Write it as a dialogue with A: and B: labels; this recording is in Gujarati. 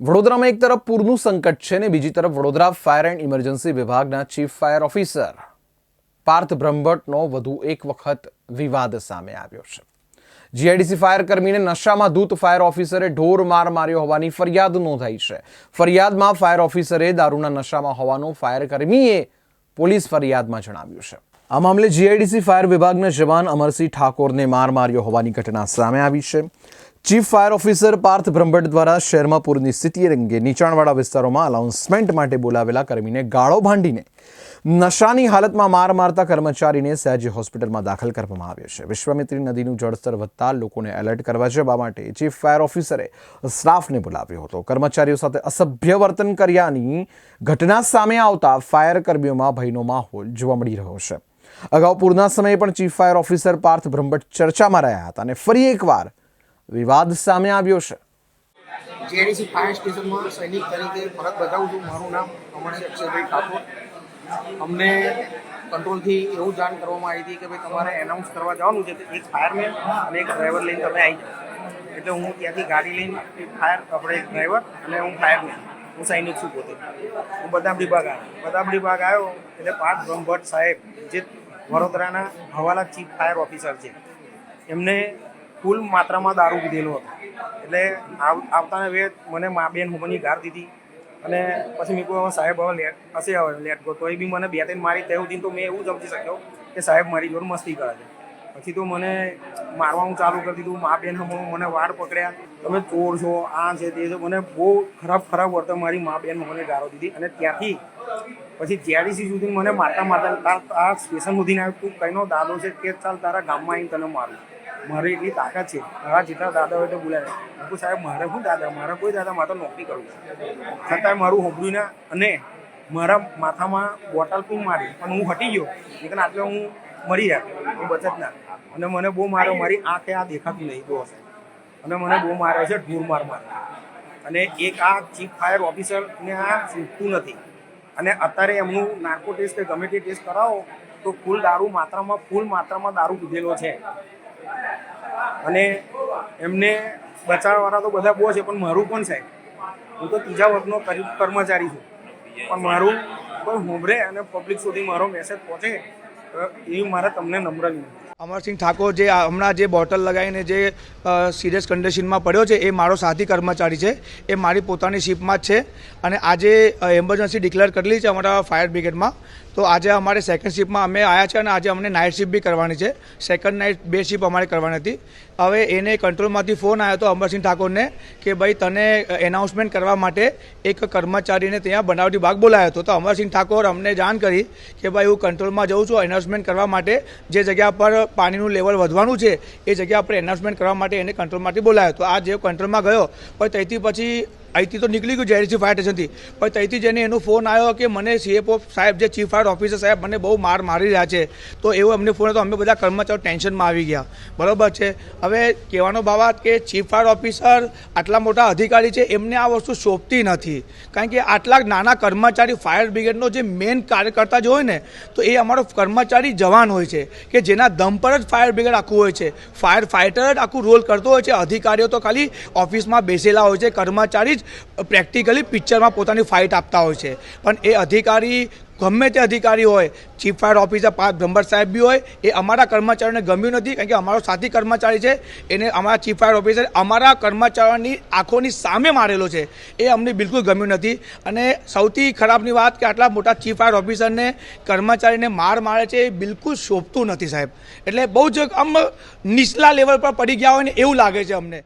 A: વડોદરામાં એક તરફ પૂરનું સંકટ છે ને બીજી તરફ વડોદરા ફાયર એન્ડ ઇમરજન્સી વિભાગના ચીફ ફાયર ઓફિસર પાર્થ બ્રહ્મભટ્ટનો વધુ એક વખત વિવાદ સામે આવ્યો છે. જીઆઈડીસી ફાયર કર્મીને નશામાં ધૂત ફાયર ઓફિસરે ઢોર માર માર્યો હોવાની ફરિયાદ નોંધાઈ છે. ફરિયાદમાં ફાયર ઓફિસરે દારૂના નશામાં હોવાનું ફાયર કર્મીએ પોલીસ ફરિયાદમાં જણાવ્યું છે. આ મામલે જીઆઈડીસી ફાયર વિભાગના જવાન અમરસિંહ ઠાકોરને માર માર્યો હોવાની ઘટના સામે આવી છે. Chief fire officer Parth Brahmbhatt દ્વારા શહેરમાં પૂરની સ્થિતિ અંગે નીચાણવાળા વિસ્તારોમાં અનાઉન્સમેન્ટ માટે બોલાવેલા કર્મીને ગાળો ભાંડીને નશાની હાલતમાં માર મારતા કર્મચારીને સયાજી હોસ્પિટલમાં દાખલ કરવામાં આવ્યો છે. વિશ્વામિત્રી નદીનું જળસ્તર વધતા લોકોને એલર્ટ કરવા જવા માટે ચીફ ફાયર ઓફિસરે સ્ટાફને બોલાવ્યો હતો. કર્મચારીઓ સાથે અસભ્ય વર્તન કર્યાની ઘટના સામે આવતા ફાયર કર્મીઓમાં ભયનો માહોલ જોવા મળી રહ્યો છે. અગાઉ પૂરના સમયે પણ chief fire officer Parth Brahmbhatt ચર્ચામાં રહ્યા હતા અને ફરી એકવાર વિવાદ સામે આવ્યો છે.
B: જેડીસી ફાયર સ્ટેશનમાં સૈનિક તરીકે ફરજ બજાવું છું. મારું નામ અમરસિંહ અક્ષયભાઈ ઠાકોર. અમને કંટ્રોલથી એવું જાણ કરવામાં આવી હતી કે ભાઈ તમારે એનાઉન્સ કરવા જવાનું છે. એક ફાયરમેન અને એક ડ્રાઈવર લઈને તમે આવી જાઓ. એટલે હું ત્યાંથી ગાડી લઈને એક ફાયર આપણે એક ડ્રાઈવર અને હું ફાયરમેન હું સૈનિક છું પોતે. હું બદામડી બાગ આવ્યો. બદામડી બાગ આવ્યો એટલે પાર્થ બ્રહ્મભટ્ટ સાહેબ, જે વડોદરાના હવાલા ચીફ ફાયર ઓફિસર છે, એમને ફૂલ માત્રામાં દારૂ પીધેલો હતો. એટલે આવ- આવતાને વેત મને મા બેન હુમની ગાર દીધી અને પછી મેં કહ્યું સાહેબ હવે લેટ, હશે હવે લેટ ગો. તોય બી મને બે ત્રણ મારી તે સુધી તો મેં એવું સમજી શક્યો કે સાહેબ મારી જોડે મસ્તી કરે છે. પછી તો મને મારવાનું ચાલુ કરી દીધું, મા બેન મને વાળ પકડ્યા. તમે ચોર છો, આ છે, તે છે. મને બહુ ખરાબ ખરાબ વર્તન મારી મા બેન મને ગાળો દીધી અને ત્યાંથી પછી જીઆરડીસી સુધી મને મારતા મારતા આ સ્ટેશન સુધી આવ્યું. તું કઈનો દાદો છે કે ચાલ તારા ગામમાં આવીને તને મારું. મારી એટલી તાકાત છે. મારા જેટલા દાદા હોય તો બોલાવે હું સાહેબ, મારે શું દાદા? મારે કોઈ દાદા, મારે નોકરી કરું છતાંય મારું હોબળ્યું ના અને મારા માથામાં બોટલ પણ મારી પણ હું હટી ગયો. એટલે આટલે હું મરી જાય હું બચત ના અને મને બહુ માર્યો મારી આંખે આ દેખાતું નહીં. બહુ હશે અને મને બહુ માર્યો છે ઢૂર માર માર. અને એક આ ચીફ ફાયર ઓફિસરને આ છૂટતું નથી. અને અત્યારે એમનું નાર્કો ટેસ્ટ કે ગમે તે ટેસ્ટ કરાવો, તો ફૂલ દારૂ માત્રામાં, ફૂલ માત્રામાં દારૂ પીધેલો છે. અને એમને બચાવવાવાળા તો બધા બહુ છે, પણ મારું પણ સાહેબ હું તો ત્રીજા વર્ગનો કરી- કર્મચારી છું. પણ મારું કોઈ હોંભરે અને પબ્લિક સુધી મારો મેસેજ પહોંચે એવી મારે તમને નમ્ર વિનંતી.
C: અમરસિંહ ઠાકોર જે હમણાં જે બોટલ લગાવીને જે સિરિયસ કન્ડિશનમાં પડ્યો છે, એ મારો સાથી કર્મચારી છે. એ મારી પોતાની શિપમાં જ છે. અને આજે એમરજન્સી ડિક્લેર કરેલી છે અમારા ફાયર બ્રિગેડમાં તો આજે અમારે સેકન્ડ શિપમાં અમે આવ્યા છે અને આજે અમને નાઇટ શિફ્ટ બી કરવાની છે. સેકન્ડ નાઇટ બે શિપ અમારે કરવાની હતી. હવે એને કંટ્રોલમાંથી ફોન આવ્યો હતો અમરસિંહ ઠાકોરને કે ભાઈ તને એનાઉન્સમેન્ટ કરવા માટે એક કર્મચારીને ત્યાં બનાવટી ભાગ બોલાયો હતો. તો અમરસિંહ ઠાકોર અમને જાણ કરી કે ભાઈ હું કંટ્રોલમાં જઉં છું એનાઉન્સમેન્ટ કરવા માટે જે જગ્યા પર પાણીનું લેવલ વધવાનું છે, એ જગ્યા પર એનાઉન્સમેન્ટ કરવા માટે એને કંટ્રોલમાંથી બોલાયો. તો આ જે કંટ્રોલમાં ગયો, પણ તેથી પછી અહીંથી તો નીકળી ગયું જેડીસી ફાયર સ્ટેશનથી. પણ ત્યાંથી જઈને એનો ફોન આવ્યો કે મને સીએફઓ સાહેબ, જે ચીફ ફાયર ઓફિસર સાહેબ મને બહુ માર મારી રહ્યા છે, તો એવો એમને ફોન હતો અમે બધા કર્મચારીઓ ટેન્શનમાં આવી ગયા. બરાબર છે? હવે કહેવાનો બાબત કે ચીફ ફાયર ઓફિસર આટલા મોટા અધિકારી છે, એમને આ વસ્તુ શોભતી નથી. કારણ કે આટલા નાના કર્મચારી ફાયર બ્રિગેડનો જે મેઇન કાર્યકર્તા જ હોય ને, તો એ અમારો કર્મચારી જવાન હોય છે, કે જેના દમ પર જ ફાયર બ્રિગેડ આખું હોય છે. ફાયર ફાઇટર જ આખું રોલ કરતો હોય છે. અધિકારીઓ તો ખાલી ઓફિસમાં બેસેલા હોય છે, કર્મચારી જ પ્રેક્ટિકલી પિક્ચરમાં પોતાની ફાઇટ આપતા હોય છે. પણ એ અધિકારી, ગમે તે અધિકારી હોય ચીફ ફાયર ઓફિસર પાંચ બ્રહ્મભટ્ટ સાહેબ બી હોય, એ અમારા કર્મચારીઓને ગમ્યું નથી, કારણ કે અમારો સાથી કર્મચારી છે, એને અમારા ચીફ ફાયર ઓફિસર અમારા કર્મચારીઓની આંખોની સામે મારેલો છે. એ અમને બિલકુલ ગમ્યું નથી. અને સૌથી ખરાબની વાત કે આટલા મોટા ચીફ ફાયર ઓફિસરને કર્મચારીને માર મારે છે, એ બિલકુલ શોભતું નથી સાહેબ. એટલે બહુ જ આમ નીચલા લેવલ પર પડી ગયા હોય ને એવું લાગે છે અમને.